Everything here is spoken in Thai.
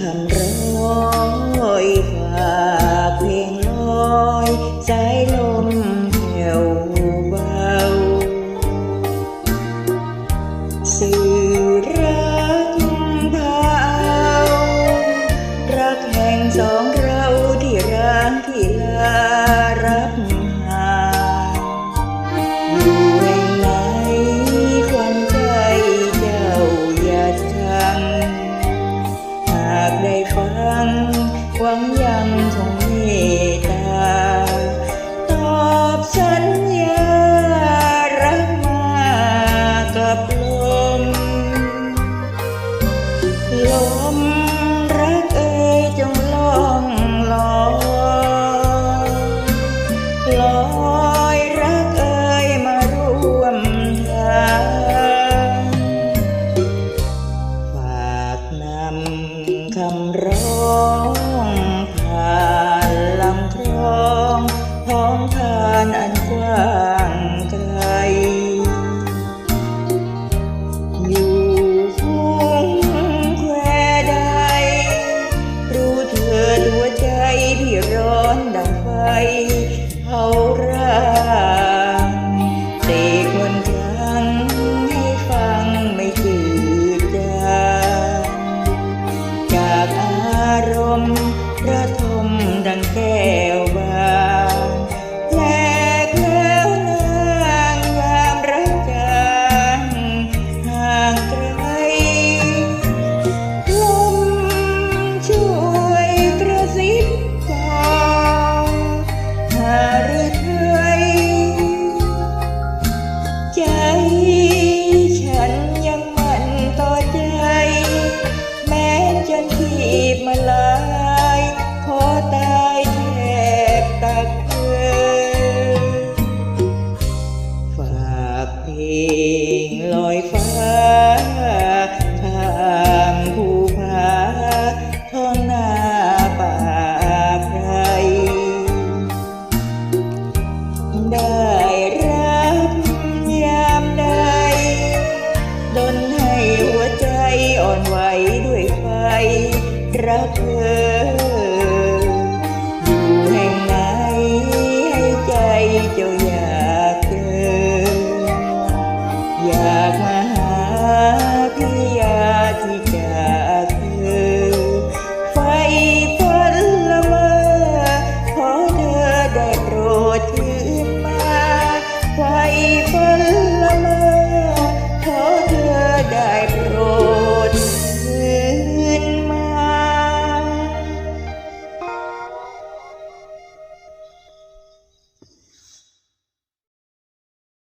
คำร้อยฝากเพลงลอยสายลมแผ่วเบาสื่อรักพาเอารักแห่งสอง ได้ฟังหวังยังคงเมตตา ตอบสัญญารักมากับลม ลมรักเอ่ยจงลองลอยลอย คำร้อง keep my love.